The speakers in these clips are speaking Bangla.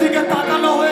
দিকে তাকানো হয়ে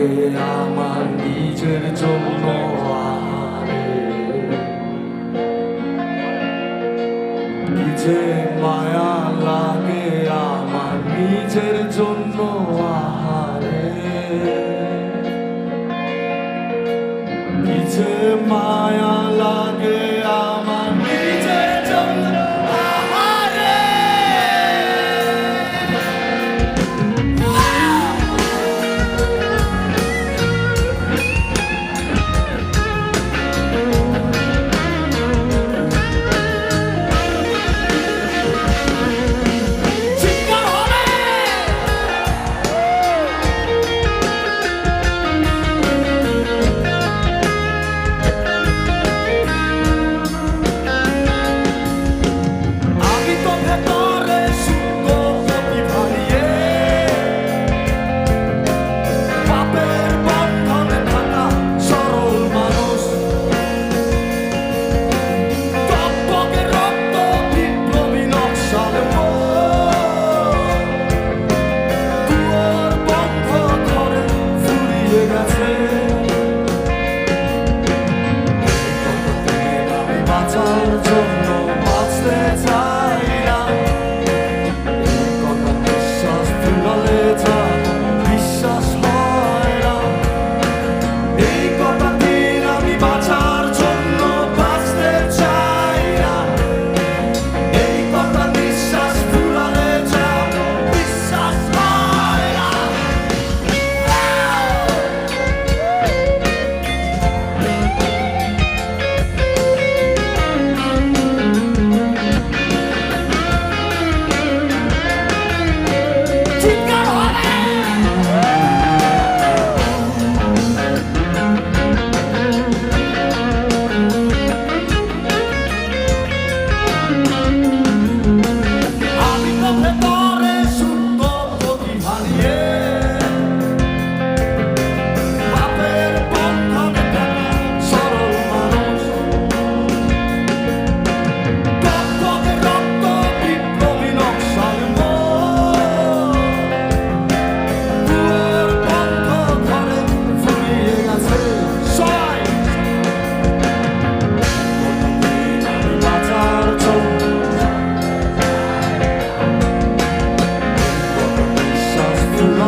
লাগে আমার নিজের জন্য আরে নিজের that's all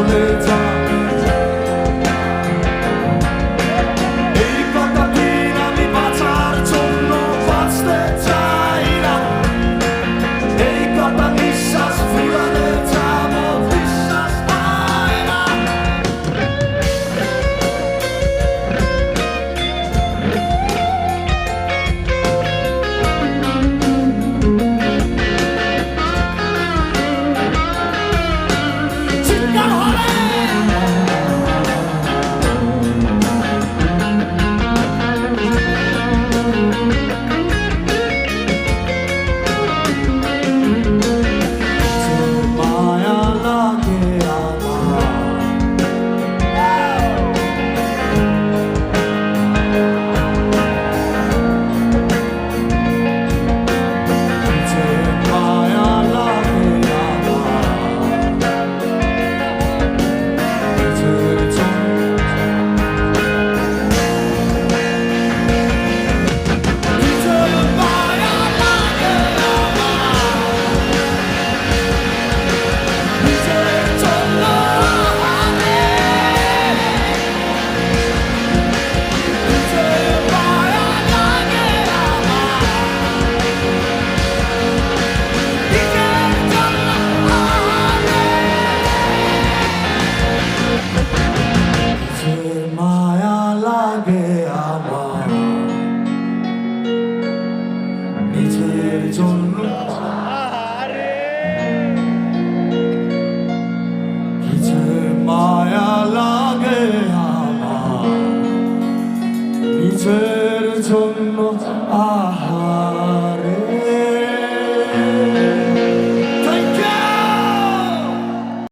Father.